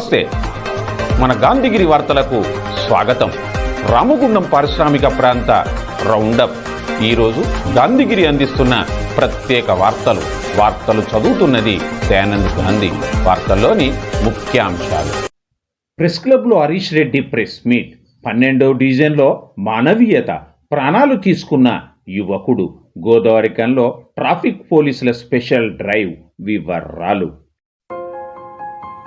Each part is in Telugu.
నమస్తే. మన గాంధీగిరి వార్తలకు స్వాగతం. రామగుండం పారిశ్రామిక ప్రాంత రౌండప్. ఈరోజు గాంధీగిరి అందిస్తున్న ప్రత్యేక వార్తలు. వార్తలు చదువుతున్నది దయానంద్ గాంధీ. వార్తల్లోని ముఖ్యాంశాలు. ప్రెస్ క్లబ్లో హరీష్ రెడ్డి ప్రెస్ మీట్. పన్నెండవ డివిజన్లో మానవీయత ప్రాణాలు తీసుకున్న యువకుడు. గోదావరికంలో ట్రాఫిక్ పోలీసుల స్పెషల్ డ్రైవ్ వివరాలు.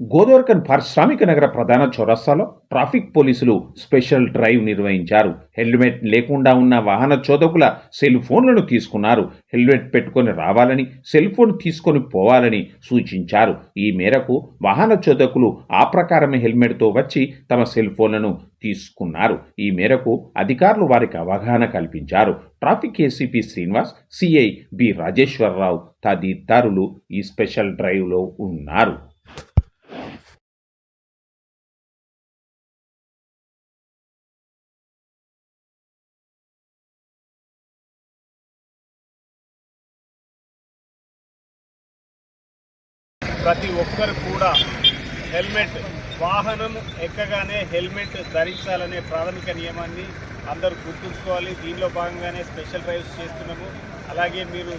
Godavarikhani పారిశ్రామిక నగర ప్రధాన చౌరస్తాలో ట్రాఫిక్ పోలీసులు స్పెషల్ డ్రైవ్ నిర్వహించారు. హెల్మెట్ లేకుండా ఉన్న వాహన చోదకుల సెల్ ఫోన్లను తీసుకున్నారు. హెల్మెట్ పెట్టుకొని రావాలని సెల్ ఫోన్ తీసుకొని పోవాలని సూచించారు. ఈ మేరకు వాహన చోదకులు ఆ ప్రకారమే హెల్మెట్తో వచ్చి తమ సెల్ ఫోన్లను తీసుకున్నారు. ఈ మేరకు అధికారులు వారికి అవగాహన కల్పించారు. Traffic ACP Srinivas CI B Rajeswararao తదితరులు ఈ స్పెషల్ డ్రైవ్లో ఉన్నారు. ప్రతి ఒక్కరు కూడా హెల్మెట్ వాహనం ఎక్కగానే హెల్మెట్ ధరించాలనే ప్రాథమిక నియమాన్ని అందరూ గుర్తుంచుకోవాలి. దీనిలో భాగంగానే స్పెషల్ డ్రైవ్స్ చేస్తున్నాము. అలాగే మీరు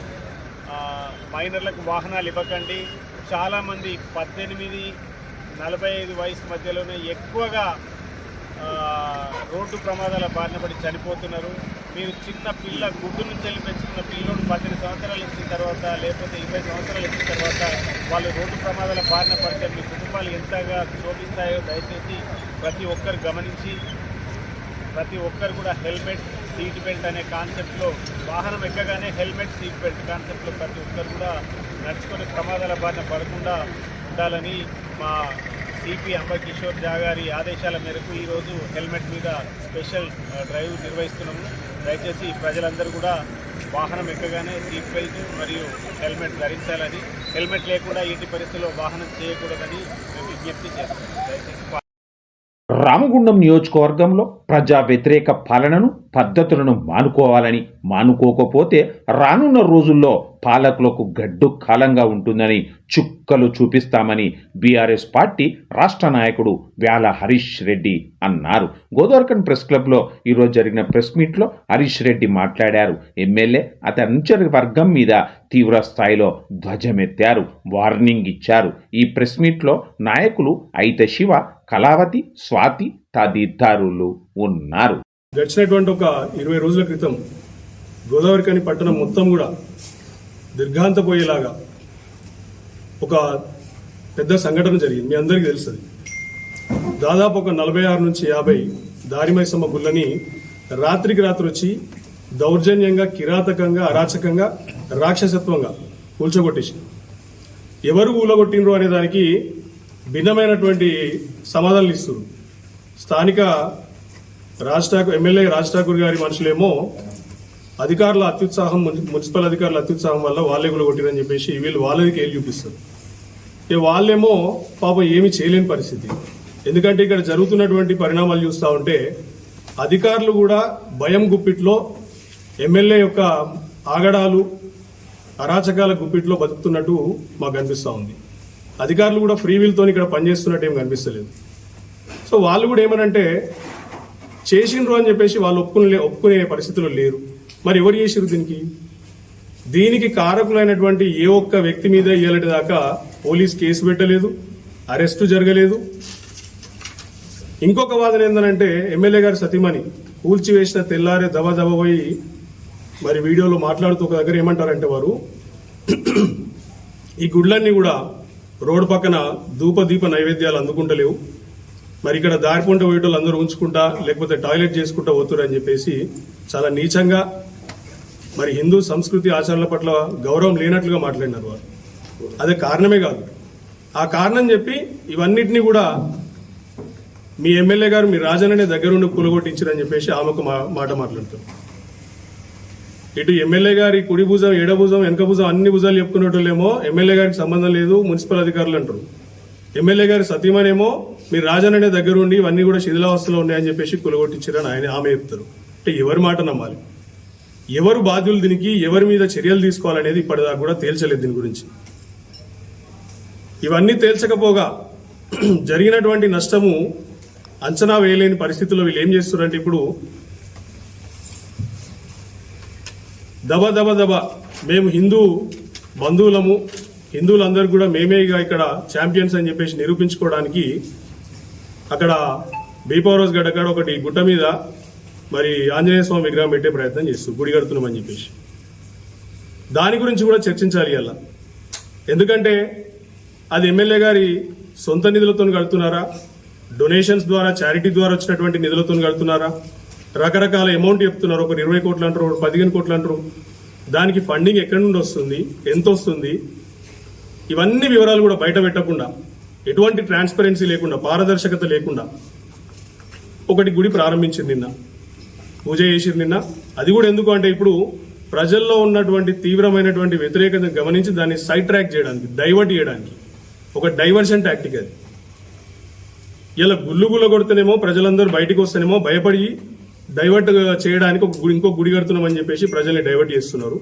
మైనర్లకు వాహనాలు ఇవ్వకండి. చాలామంది పద్దెనిమిది నలభై ఐదు వయసు మధ్యలోనే ఎక్కువగా రోడ్డు ప్రమాదాల బారిన పడి చనిపోతున్నారు. మీరు చిన్న పిల్ల గుడ్డు నుంచి వెళ్ళి పెంచుకున్న పిల్లోడు పద్దెనిమిది సంవత్సరాలు ఇచ్చిన తర్వాత లేకపోతే ఇరవై సంవత్సరాలు ఇచ్చిన తర్వాత వాళ్ళు రోడ్డు ప్రమాదాల బారిన పడితే మీ కుటుంబాలు ఎంతగా శోభిస్తాయో దయచేసి ప్రతి ఒక్కరు గమనించి ప్రతి ఒక్కరు కూడా హెల్మెట్ సీట్ బెల్ట్ అనే కాన్సెప్ట్లో వాహనం ఎక్కగానే హెల్మెట్ సీట్ బెల్ట్ కాన్సెప్ట్లో ప్రతి ఒక్కరు కూడా నడుచుకొని ప్రమాదాల బారిన పడకుండా ఉండాలని మా సిపి అంబకిషోర్ జా గారి ఆదేశాల మేరకు ఈరోజు హెల్మెట్ మీద స్పెషల్ డ్రైవ్ నిర్వహిస్తున్నాము. దయచేసి ప్రజలందరూ కూడా వాహనం ఎక్కగానే సీట్ బెల్ట్ మరియు హెల్మెట్ ధరించాలని. హెల్మెట్ లేకుండా ఎట్టి పరిస్థితుల్లో వాహనం చేయకూడదని మేము విజ్ఞప్తి చేస్తున్నాం దయచేసి రామగుండం నియోజకవర్గంలో ప్రజా వ్యతిరేక పాలనను పద్ధతులను మానుకోవాలని మానుకోకపోతే రానున్న రోజుల్లో పాలకులకు గడ్డు కాలంగా ఉంటుందని చుక్కలు చూపిస్తామని బీఆర్ఎస్ పార్టీ రాష్ట్ర నాయకుడు వ్యాల హరీష్ రెడ్డి అన్నారు. గోదావరికన్ ప్రెస్ క్లబ్లో ఈరోజు జరిగిన ప్రెస్ మీట్లో హరీష్ రెడ్డి మాట్లాడారు. ఎమ్మెల్యే అతని అనుచరి వర్గం మీద తీవ్ర స్థాయిలో ధ్వజమెత్తారు. వార్నింగ్ ఇచ్చారు. ఈ ప్రెస్ మీట్లో నాయకులు అయిత శివ కళావతి స్వాతి తదితరులు ఉన్నారు. గడిచినటువంటి ఒక ఇరవై రోజుల క్రితం గోదావరికని పట్టణం మొత్తం కూడా దిర్ఘాంతపోయేలాగా ఒక పెద్ద సంఘటన జరిగింది. మీ అందరికీ తెలుస్తుంది. దాదాపు ఒక నలభై ఆరు నుంచి యాభై దారిమైసమ్మ గుళ్ళని రాత్రికి రాత్రి వచ్చి దౌర్జన్యంగా కిరాతకంగా అరాచకంగా రాక్షసత్వంగా కూల్చగొట్టేసి ఎవరు ఊలగొట్టినరు అనే దానికి భిన్నమైనటువంటి సమాధానాలు ఇస్తారు స్థానిక రాజ్ ఠాకూర్ ఎమ్మెల్యే రాజ్ ఠాకూర్ గారి మనుషులేమో అధికారుల అత్యుత్సాహం మున్సిపల్ అధికారుల అత్యుత్సాహం వల్ల వాళ్ళే కూడా కొట్టిరని చెప్పేసి వీళ్ళు వాళ్ళకి ఏళ్ళు చూపిస్తారు. ఇక వాళ్ళేమో పాపం ఏమీ చేయలేని పరిస్థితి. ఎందుకంటే ఇక్కడ జరుగుతున్నటువంటి పరిణామాలు చూస్తూ ఉంటే అధికారులు కూడా భయం గుప్పిట్లో ఎమ్మెల్యే యొక్క ఆగడాలు అరాచకాల గుప్పిట్లో బతుకుతున్నట్టు మాకు అనిపిస్తూ ఉంది. అధికారులు కూడా ఫ్రీ వీల్తో ఇక్కడ పనిచేస్తున్నట్టు ఏం కనిపిస్తలేదు. సో వాళ్ళు కూడా ఏమనంటే చేసిండ్రు అని చెప్పేసి వాళ్ళు ఒప్పుకునే ఒప్పుకునే పరిస్థితిలో లేరు. మరి ఎవరు చేసిరు దీనికి? దీనికి కారకులైనటువంటి ఏ ఒక్క వ్యక్తి మీద ఇయ్యాలటి దాకా పోలీస్ కేసు పెట్టలేదు అరెస్టు జరగలేదు. ఇంకొక వాదన ఏంటంటే ఎమ్మెల్యే గారి సతీమణి కూల్చివేసిన తెల్లారే దవ దవ పోయి మరి వీడియోలో మాట్లాడుతూ ఒక దగ్గర ఏమంటారంటే వారు ఈ గుడ్లన్నీ కూడా రోడ్డు పక్కన ధూప దీప నైవేద్యాలు అందుకుంటలేవు మరి ఇక్కడ దారిపొంట పోయేటోళ్ళు అందరూ ఉంచుకుంటా లేకపోతే టాయిలెట్ చేసుకుంటా పోతురు అని చెప్పేసి చాలా నీచంగా మరి హిందూ సంస్కృతి ఆచరణల పట్ల గౌరవం లేనట్లుగా మాట్లాడినారు వారు. అదే కారణమే కాదు. ఆ కారణం చెప్పి ఇవన్నిటినీ కూడా మీ ఎమ్మెల్యే గారు మీ రాజన్ననే దగ్గరుండి కూలగొట్టించారని చెప్పేసి ఆమెకు మా- మాట మాట్లాడుతారు. ఇటు ఎమ్మెల్యే గారి కుడి భుజం ఎడ భుజం వెనక భుజం అన్ని భుజాలు చెప్పుకునేటోళ్ళేమో ఎమ్మెల్యే గారికి సంబంధం లేదు మున్సిపల్ అధికారులు అంటారు. ఎమ్మెల్యే గారి సతీమనేమో మీరు రాజాననే దగ్గర దగ్గరుండి ఇవన్నీ కూడా శిథిలావస్థలో ఉన్నాయని చెప్పేసి కులగొట్టించారని ఆయన ఆమె చెప్తారు. అంటే ఎవరి మాట నమ్మాలి? ఎవరు బాధ్యులు దీనికి? ఎవరి మీద చర్యలు తీసుకోవాలనేది ఇప్పటిదాకా కూడా తేల్చలేదు దీని గురించి. ఇవన్నీ తేల్చకపోగా జరిగినటువంటి నష్టము అంచనా వేయలేని పరిస్థితుల్లో వీళ్ళు ఏం చేస్తున్నారంటే ఇప్పుడు దబ దబ దబ. మేము హిందూ బంధువులము హిందువులందరూ కూడా మేమే ఇక ఇక్కడ ఛాంపియన్స్ అని చెప్పేసి నిరూపించుకోవడానికి అక్కడ బీపవరోజ్ గడ్డ కాడ ఒకటి గుట్ట మీద మరి ఆంజనేయ స్వామి విగ్రహం పెట్టే ప్రయత్నం చేస్తూ గుడి కడుతున్నామని చెప్పేసి. దాని గురించి కూడా చర్చించాలి అలా. ఎందుకంటే అది ఎమ్మెల్యే గారి సొంత నిధులతో కడుతున్నారా? డొనేషన్స్ ద్వారా చారిటీ ద్వారా వచ్చినటువంటి నిధులతో కడుతున్నారా? రకరకాల అమౌంట్ చెప్తున్నారు. ఒకరు ఇరవై కోట్లు అంటారు ఒకరు పదిహేను కోట్లు అంటారు. దానికి ఫండింగ్ ఎక్కడి నుండి వస్తుంది? ఎంత వస్తుంది? ఇవన్నీ వివరాలు కూడా బయట పెట్టకుండా ఎటువంటి ట్రాన్స్పరెన్సీ లేకుండా పారదర్శకత లేకుండా ఒకటి గుడి ప్రారంభించింది నిన్న. పూజ చేసింది నిన్న. అది కూడా ఎందుకు అంటే ఇప్పుడు ప్రజల్లో ఉన్నటువంటి తీవ్రమైనటువంటి వ్యతిరేకతను గమనించి దాన్ని సైడ్ ట్రాక్ చేయడానికి డైవర్ట్ చేయడానికి. ఒక డైవర్షన్ టాక్టిక్ అది. ఇలా గుళ్ళు గుల్ల కొడితేనేమో ప్రజలందరూ బయటకు వస్తేనేమో భయపడి డైవర్ట్ చేయడానికి ఒక గుడి ఇంకో గుడి కడుతున్నామని చెప్పేసి ప్రజల్ని డైవర్ట్ చేస్తున్నారు.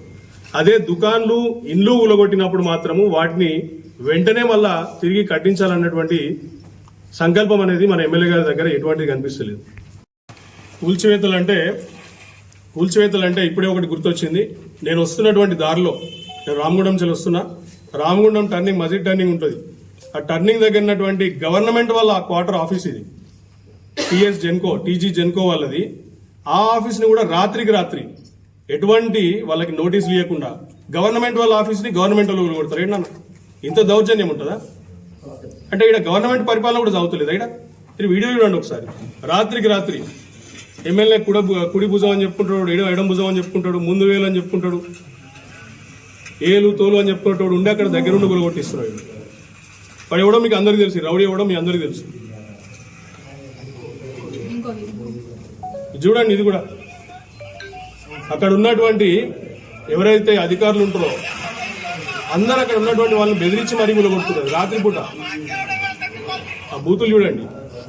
అదే దుకాన్లు ఇండ్లు ఊలగొట్టినప్పుడు మాత్రము వాటిని వెంటనే మళ్ళా తిరిగి కట్టించాలన్నటువంటి సంకల్పం అనేది మన ఎమ్మెల్యే గారి దగ్గర ఎటువంటిది కనిపిస్తలేదు. కూల్చివేతలు అంటే కూల్చివేతలు అంటే ఇప్పుడే ఒకటి గుర్తొచ్చింది. నేను వస్తున్నటువంటి దారిలో నేను రామగుండం చెల్లి వస్తున్నా. రామగుండం టర్నింగ్ మజిద్ టర్నింగ్ ఉంటుంది. ఆ టర్నింగ్ దగ్గర ఉన్నటువంటి గవర్నమెంట్ వాళ్ళ క్వార్టర్ ఆఫీస్ ఇది. టిఎస్ జెన్కో టీజీ జెన్కో వాళ్ళది. ఆ ఆఫీస్ని కూడా రాత్రికి రాత్రి ఎటువంటి వాళ్ళకి నోటీసులు ఇవ్వకుండా గవర్నమెంట్ వాళ్ళ ఆఫీస్ని గవర్నమెంట్ వాళ్ళు కొడతారు ఏంటన్నా ఇంత దౌర్జన్యం ఉంటుందా? అంటే ఇక్కడ గవర్నమెంట్ పరిపాలన కూడా చదువుతలేదు ఇక్కడ? మీరు వీడియో చూడండి ఒకసారి. రాత్రికి రాత్రి ఎమ్మెల్యే కుడ కుడి భుజం అని చెప్పుకుంటాడు ఎడ ఎడం భుజం అని చెప్పుకుంటాడు ముందు వేలు అని చెప్పుకుంటాడు ఏలు తోలు అని చెప్పుకుంటాడు ఉండి అక్కడ దగ్గరుండి కొలగొట్టిస్తున్నాడు వాడు ఎవడో మీకు అందరికీ తెలుసు రౌడీ ఎవడో మీ అందరికీ తెలుసు. చూడండి ఇది కూడా. అక్కడ ఉన్నటువంటి ఎవరైతే అధికారులు ఉంటారో అందరూ అక్కడ ఉన్నటువంటి వాళ్ళని బెదిరించి మరీ కొడుతున్నారు. రాత్రిపూట ఆ బూతులు చూడండి.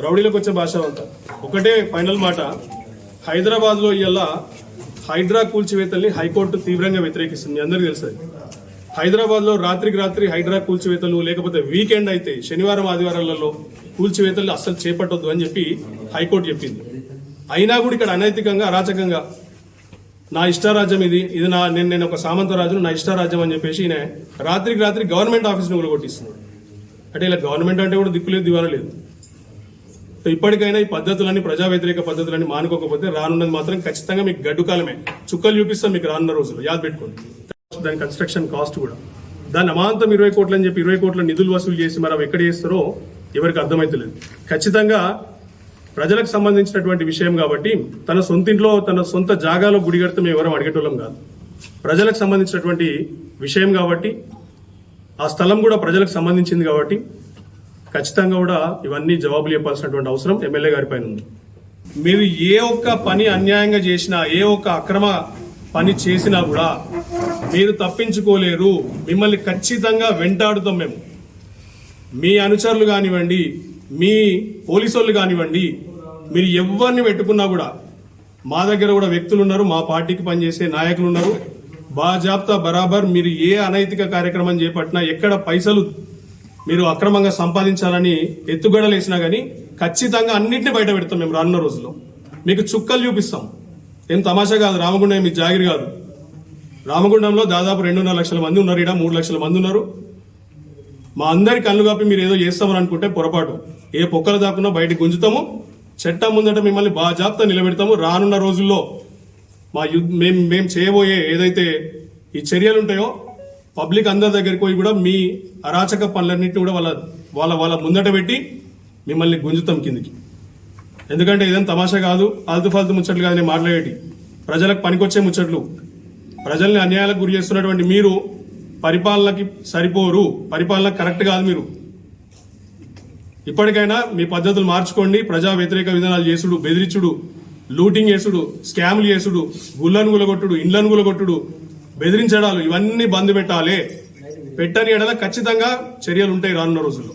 రౌడీలకు వచ్చే భాష అంతా. ఒకటే ఫైనల్ మాట. హైదరాబాద్లో ఇవాళ హైడ్రా కూల్చివేతల్ని హైకోర్టు తీవ్రంగా వ్యతిరేకిస్తుంది. అందరికీ తెలుసు హైదరాబాద్లో రాత్రికి రాత్రి హైడ్రా కూల్చివేతలు లేకపోతే వీకెండ్ అయితే శనివారం ఆదివారాలలో కూల్చివేతలు అస్సలు చేపట్టొద్దు అని చెప్పి హైకోర్టు చెప్పింది. అయినా కూడా ఇక్కడ అనైతికంగా అరాచకంగా నా ఇష్టారాజ్యం ఇది. ఇది నా నేను నేను ఒక సామంత రాజును నా ఇష్టారాజ్యం అని చెప్పేసి ఈయన రాత్రికి రాత్రి గవర్నమెంట్ ఆఫీస్ని కొట్టిస్తున్నాడు అంటే ఇలా గవర్నమెంట్ అంటే కూడా దిక్కులేదు దివాలా లేదు. ఇప్పటికైనా ఈ పద్ధతులన్నీ ప్రజా వ్యతిరేక పద్ధతులన్నీ మానుకోకపోతే రానున్నది మాత్రం ఖచ్చితంగా మీకు గడ్డుకాలమే చుక్కలు చూపిస్తాం మీకు రానున్న రోజులు యాద్ పెట్టుకోండి. దాని కన్స్ట్రక్షన్ కాస్ట్ కూడా. దాని అమాంతం ఇరవై కోట్లు అని చెప్పి ఇరవై కోట్ల నిధులు వసూలు చేసి మరి అవి ఎక్కడ చేస్తారో ఎవరికి అర్థమైతలేదు. ఖచ్చితంగా ప్రజలకు సంబంధించినటువంటి విషయం కాబట్టి తన సొంతింట్లో తన సొంత జాగాలో గుడి కడితే మేము ఎవరం అడిగేటోళ్ళం కాదు. ప్రజలకు సంబంధించినటువంటి విషయం కాబట్టి ఆ స్థలం కూడా ప్రజలకు సంబంధించింది కాబట్టి ఖచ్చితంగా కూడా ఇవన్నీ జవాబులు చెప్పాల్సినటువంటి అవసరం ఎమ్మెల్యే గారి పైన ఉంది. మీరు ఏ ఒక్క పని అన్యాయంగా చేసినా ఏ ఒక్క అక్రమ పని చేసినా కూడా మీరు తప్పించుకోలేరు. మిమ్మల్ని ఖచ్చితంగా వెంటాడుతాం మేము. మీ అనుచరులు కానివ్వండి మీ పోలీసు వాళ్ళు కానివ్వండి మీరు ఎవరిని పెట్టుకున్నా కూడా మా దగ్గర కూడా వ్యక్తులు ఉన్నారు మా పార్టీకి పనిచేసే నాయకులు ఉన్నారు బాజాబ్తా బరాబర్ మీరు ఏ అనైతిక కార్యక్రమం చేపట్టినా ఎక్కడ పైసలు మీరు అక్రమంగా సంపాదించాలని ఎత్తుగడలు వేసినా కానీ ఖచ్చితంగా అన్నింటినీ బయట పెడతాం మేము రానున్న రోజుల్లో. మీకు చుక్కలు చూపిస్తాం. ఏం తమాషా కాదు రామగుండం మీ జాగిరి కాదు రామగుండంలో దాదాపు రెండున్నర లక్షల మంది ఉన్నారు ఇక్కడ మూడు లక్షల మంది ఉన్నారు. మా అందరి కళ్ళు కాపి మీరు ఏదో చేస్తామని అనుకుంటే పొరపాటు. ఏ పొక్కలు దాకున్నా బయటకు గుంజుతాము. చట్టం ముందట మిమ్మల్ని బాజాబ్తా నిలబెడతాము. రానున్న రోజుల్లో మా యుద్ధ మేము మేము చేయబోయే ఏదైతే ఈ చర్యలు ఉంటాయో పబ్లిక్ అందరి దగ్గరికి పోయి కూడా మీ అరాచక పనులన్నింటినీ కూడా వాళ్ళ వాళ్ళ వాళ్ళ ముందట పెట్టి మిమ్మల్ని గుంజుతాం కిందికి. ఎందుకంటే ఇదేం తమాషా కాదు. ఆల్తు ఫాల్తు ముచ్చట్లు కాదు నేను మాట్లాడేటి. ప్రజలకు పనికొచ్చే ముచ్చట్లు. ప్రజల్ని అన్యాయాలకు గురి చేస్తున్నటువంటి మీరు పరిపాలనకి సరిపోరు. పరిపాలన కరెక్ట్ కాదు మీరు. ఇప్పటికైనా మీ పద్ధతులు మార్చుకోండి. ప్రజా వ్యతిరేక విధానాలు చేసుడు బెదిరించుడు లూటింగ్ చేసుడు స్కామ్లు చేసుడు గుళ్ళను గులగొట్టుడు ఇండ్లను గులగొట్టుడు బెదిరించడాలు ఇవన్నీ బంద్ పెట్టాలి. పెట్టని ఎడల ఖచ్చితంగా చర్యలు ఉంటాయి రానున్న రోజుల్లో.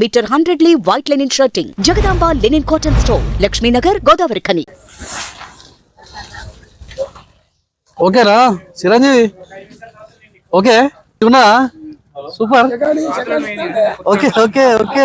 Metre హండ్రెడ్లీ white linen shirting Jagadamba linen cotton store Lakshminagar Godavari Khani. ఓకేనా చిరంజీవి. ఓకే ఉన్నా super. Okay okay okay.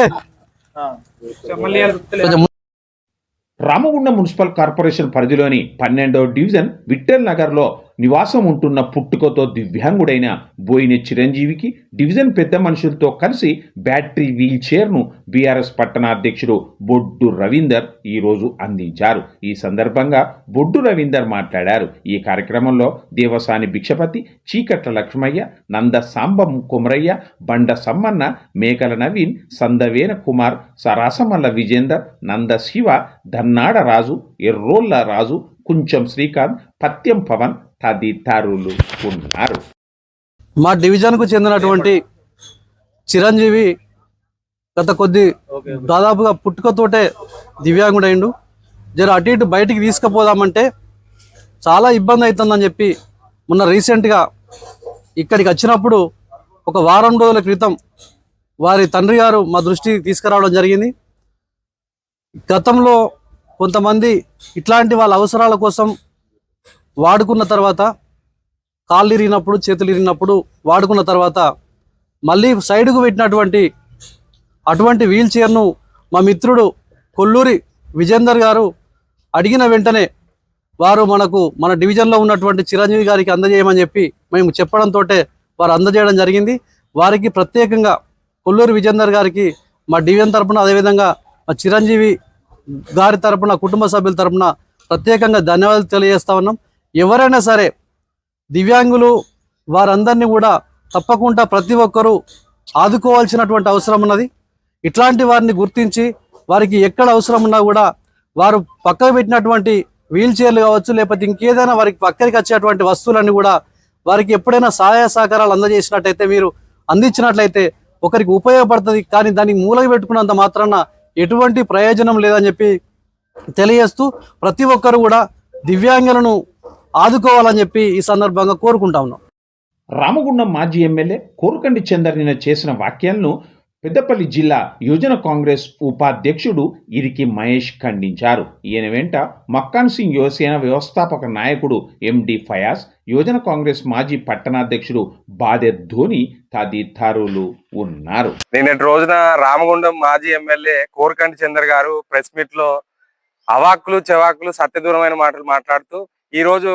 Ramagundam municipal corporation పరిధిలోని పన్నెండో డివిజన్ విఠల్ నగర్లో నివాసం ఉంటున్న పుట్టుకతో దివ్యాంగుడైన బోయిన చిరంజీవికి డివిజన్ పెద్ద మనుషులతో కలిసి బ్యాటరీ వీల్ చైర్ను బీఆర్ఎస్ పట్టణాధ్యక్షుడు బొడ్డు రవీందర్ ఈరోజు అందించారు. ఈ సందర్భంగా బొడ్డు రవీందర్ మాట్లాడారు. ఈ కార్యక్రమంలో దేవసాని భిక్షపతి చీకట్ల లక్ష్మయ్య నంద సాంబం కుమరయ్య బండ సమ్మన్న మేకల నవీన్ సందవేన కుమార్ సరాసమల్ల విజేందర్ నంద శివ దన్నాడ రాజు ఎర్రోళ్ళ రాజు కుంచం శ్రీకాంత్ పత్యం పవన్ తదితరులు ఉన్నారు మా డివిజన్కు చెందినటువంటి చిరంజీవి గత కొద్ది దాదాపుగా పుట్టుకతోటే దివ్యాంగుడైండు. జర అటు ఇటు బయటికి తీసుకుపోదామంటే చాలా ఇబ్బంది అవుతుందని చెప్పి మొన్న రీసెంట్గా ఇక్కడికి వచ్చినప్పుడు ఒక వారం రోజుల క్రితం వారి తండ్రి గారు మా దృష్టికి తీసుకురావడం జరిగింది. గతంలో కొంతమంది ఇట్లాంటి వాళ్ళ అవసరాల కోసం వాడుకున్న తర్వాత కాళ్ళు ఇరిగినప్పుడు చేతులు ఇరిగినప్పుడు వాడుకున్న తర్వాత మళ్ళీ సైడ్కు పెట్టినటువంటి అటువంటి వీల్ చైర్ను మా మిత్రుడు కొల్లూరి విజేందర్ గారు అడిగిన వెంటనే వారు మనకు మన డివిజన్లో ఉన్నటువంటి చిరంజీవి గారికి అందజేయమని చెప్పి మేము చెప్పడంతో వారు అందజేయడం జరిగింది. వారికి ప్రత్యేకంగా కొల్లూరి విజేందర్ గారికి మా డివిజన్ తరపున అదేవిధంగా మా చిరంజీవి గారి తరపున కుటుంబ సభ్యుల తరపున ప్రత్యేకంగా ధన్యవాదాలు తెలియజేస్తా ఉన్నాం. ఎవరైనా సరే దివ్యాంగులు వారందరినీ కూడా తప్పకుండా ప్రతి ఒక్కరూ ఆదుకోవాల్సినటువంటి అవసరం ఉన్నది. ఇట్లాంటి వారిని గుర్తించి వారికి ఎక్కడ అవసరం ఉన్నా కూడా వారు పక్కకు పెట్టినటువంటి వీల్ చైర్లు కావచ్చు లేకపోతే ఇంకేదైనా వారికి పక్కకి వచ్చేటువంటి వస్తువులన్నీ కూడా వారికి ఎప్పుడైనా సహాయ సహకారాలు అందజేసినట్టయితే మీరు అందించినట్లయితే ఒకరికి ఉపయోగపడుతుంది. కానీ దాన్ని మూలకి పెట్టుకున్నంత మాత్రాన ఎటువంటి ప్రయోజనం లేదని చెప్పి తెలియజేస్తూ ప్రతి ఒక్కరు కూడా దివ్యాంగులను ఆదుకోవాలని చెప్పి ఈ సందర్భంగా కోరుకుంటా ఉన్నాం. రామగుండం మాజీ ఎమ్మెల్యే కోరుకండి చందర్ నిన్న చేసిన వ్యాఖ్యలను పెద్దపల్లి జిల్లా యువజన కాంగ్రెస్ ఉపాధ్యక్షుడు ఇరికి మహేష్ ఖండించారు. ఈయన వెంట మక్కాన్ సింగ్ యువసేన వ్యవస్థాపక నాయకుడు ఎండి ఫయాజ్ యువజన కాంగ్రెస్ మాజీ పట్టణాధ్యక్షుడు బాదె ధోని తదితరులు ఉన్నారు. నిన్నటి రోజున రామగుండం మాజీ ఎమ్మెల్యే కోరకంటి చందర్ గారు ప్రెస్ మీట్లో అవాక్కులు చెవాకులు సత్యదూరమైన మాటలు మాట్లాడుతూ ఈ రోజు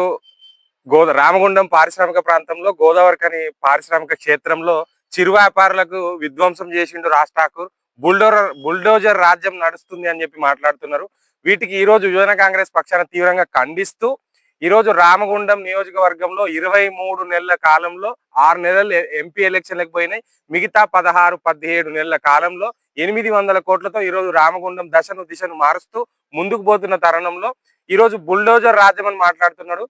గో రామగుండం పారిశ్రామిక ప్రాంతంలో గోదావరి కని పారిశ్రామిక క్షేత్రంలో చిరు వ్యాపారులకు విధ్వంసం చేసిండు రాజ్ ఠాకూర్. బుల్డోర్ బుల్డోజర్ రాజ్యం నడుస్తుంది అని చెప్పి మాట్లాడుతున్నారు. వీటికి ఈ రోజు యువజన కాంగ్రెస్ పక్షాన తీవ్రంగా ఖండిస్తూ ఈ రోజు రామగుండం నియోజకవర్గంలో ఇరవై మూడు నెలల కాలంలో ఆరు నెలలు ఎంపీ ఎలక్షన్లకు పోయినాయి. మిగతా పదహారు పదిహేడు నెలల కాలంలో ఎనిమిది వందల కోట్లతో ఈరోజు రామగుండం దశను దిశను మారుస్తూ ముందుకు పోతున్న తరుణంలో ఈరోజు బుల్డోజర్ రాజ్యం అని మాట్లాడుతున్నాడు.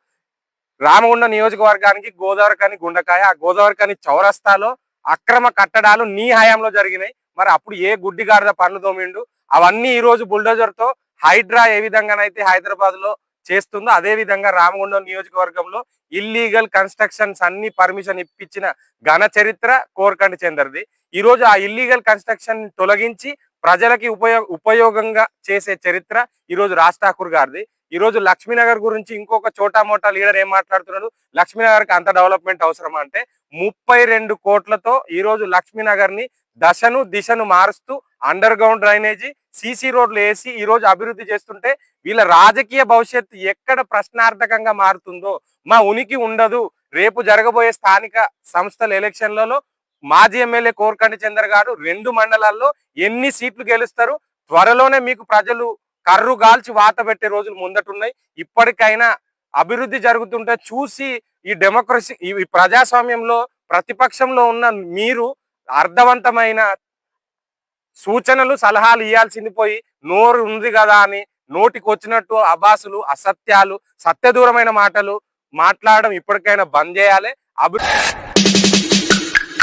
రామగుండ నియోజకవర్గానికి గోదావరి కాని గుండకాయ ఆ గోదావరి కాని చౌరస్తాలో అక్రమ కట్టడాలు నీ హయాంలో జరిగినాయి. మరి అప్పుడు ఏ గుడ్డిగాడిద పనులు తోమిండు? అవన్నీ ఈ రోజు బుల్డోజర్తో హైడ్రా ఏ విధంగానైతే హైదరాబాద్లో చేస్తుందో అదే విధంగా రామగుండం నియోజకవర్గంలో ఇల్లీగల్ కన్స్ట్రక్షన్స్ అన్ని పర్మిషన్ ఇప్పించిన ఘన చరిత్ర కోరకండి చందర్ది. ఈ రోజు ఆ ఇల్లీగల్ కన్స్ట్రక్షన్ తొలగించి ప్రజలకి ఉపయోగ ఉపయోగంగా చేసే చరిత్ర ఈరోజు రాజ్ ఠాకూర్ గారిది. ఈరోజు లక్ష్మీనగర్ గురించి ఇంకొక చోటా మోటా లీడర్ ఏం మాట్లాడుతున్నాడు? లక్ష్మీనగర్కి అంత డెవలప్మెంట్ అవసరమా అంటే ముప్పై రెండు కోట్లతో ఈరోజు లక్ష్మీనగర్ని దశను దిశను మారుస్తూ అండర్ గ్రౌండ్ డ్రైనేజీ సీసీ రోడ్లు వేసి ఈరోజు అభివృద్ధి చేస్తుంటే వీళ్ళ రాజకీయ భవిష్యత్తు ఎక్కడ ప్రశ్నార్థకంగా మారుతుందో మా ఉనికి ఉండదు. రేపు జరగబోయే స్థానిక సంస్థల ఎలక్షన్లలో మాజీ ఎమ్మెల్యే కోరకండి చంద్ర గారు రెండు మండలాల్లో ఎన్ని సీట్లు గెలుస్తారు? త్వరలోనే మీకు ప్రజలు కర్రు గాల్చి వాత పెట్టే రోజులు ముందటున్నాయి. ఇప్పటికైనా అభివృద్ధి జరుగుతుంటే చూసి ఈ డెమోక్రసీ ఈ ప్రజాస్వామ్యంలో ప్రతిపక్షంలో ఉన్న మీరు అర్థవంతమైన సూచనలు సలహాలు ఇవ్వాల్సింది పోయి నోరు ఉంది కదా అని నోటికి వచ్చినట్టు అబాసులు అసత్యాలు సత్యదూరమైన మాటలు మాట్లాడడం ఇప్పటికైనా బంద్ చేయాలి. అభివృద్ధి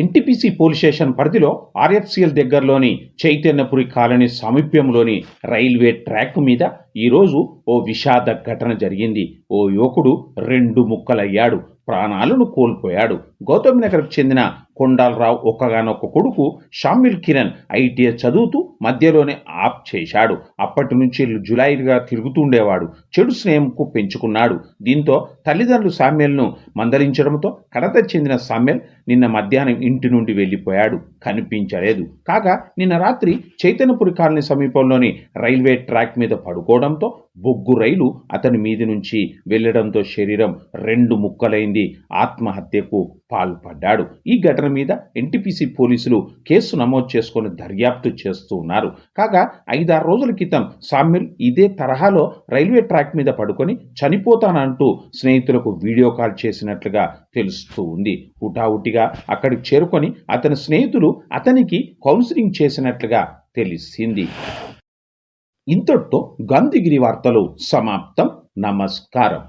NTPC police station పరిధిలో ఆర్ఎఫ్సిఎల్ దగ్గరలోని చైతన్యపురి కాలనీ సామీప్యంలోని రైల్వే ట్రాక్ మీద ఈరోజు ఓ విషాద ఘటన జరిగింది. ఓ యువకుడు రెండు ముక్కలయ్యాడు. ప్రాణాలను కోల్పోయాడు. గౌతమ్ నగర్కు చెందిన కొండాలరావు ఒక్కగానొక్క కొడుకు షామిల్ కిరణ్ ఐటీఐ చదువుతూ మధ్యలోనే ఆప్ చేశాడు. అప్పటి నుంచి జులైగా తిరుగుతుండేవాడు. చెడు స్నేహంకు పెంచుకున్నాడు. దీంతో తల్లిదండ్రులు సామ్యల్ను మందలించడంతో కడత చెందిన సామ్యల్ నిన్న మధ్యాహ్నం ఇంటి నుండి వెళ్ళిపోయాడు. కనిపించలేదు. కాగా నిన్న రాత్రి చైతన్యపురి కాలనీ సమీపంలోని రైల్వే ట్రాక్ మీద పడుకోవడంతో బొగ్గు రైలు అతని మీది నుంచి వెళ్ళడంతో శరీరం రెండు ముక్కలైంది. ఆత్మహత్యకు పాల్పడ్డాడు. ఈ ఘటన మీద ఎన్టీపీసీ పోలీసులు కేసు నమోదు చేసుకొని దర్యాప్తు చేస్తూ ఉన్నారు. కాగా ఐదారు రోజుల క్రితం సామ్యుల్ ఇదే తరహాలో రైల్వే ట్రాక్ మీద పడుకొని చనిపోతానంటూ స్నేహితులకు వీడియో కాల్ చేసినట్లుగా తెలుస్తూ ఉంది. హుటాహుటిగా అక్కడికి చేరుకొని అతని స్నేహితులు అతనికి కౌన్సిలింగ్ చేసినట్లుగా తెలిసింది. ఇంతటితో గంధిగిరి వార్తలు సమాప్తం. నమస్కారం.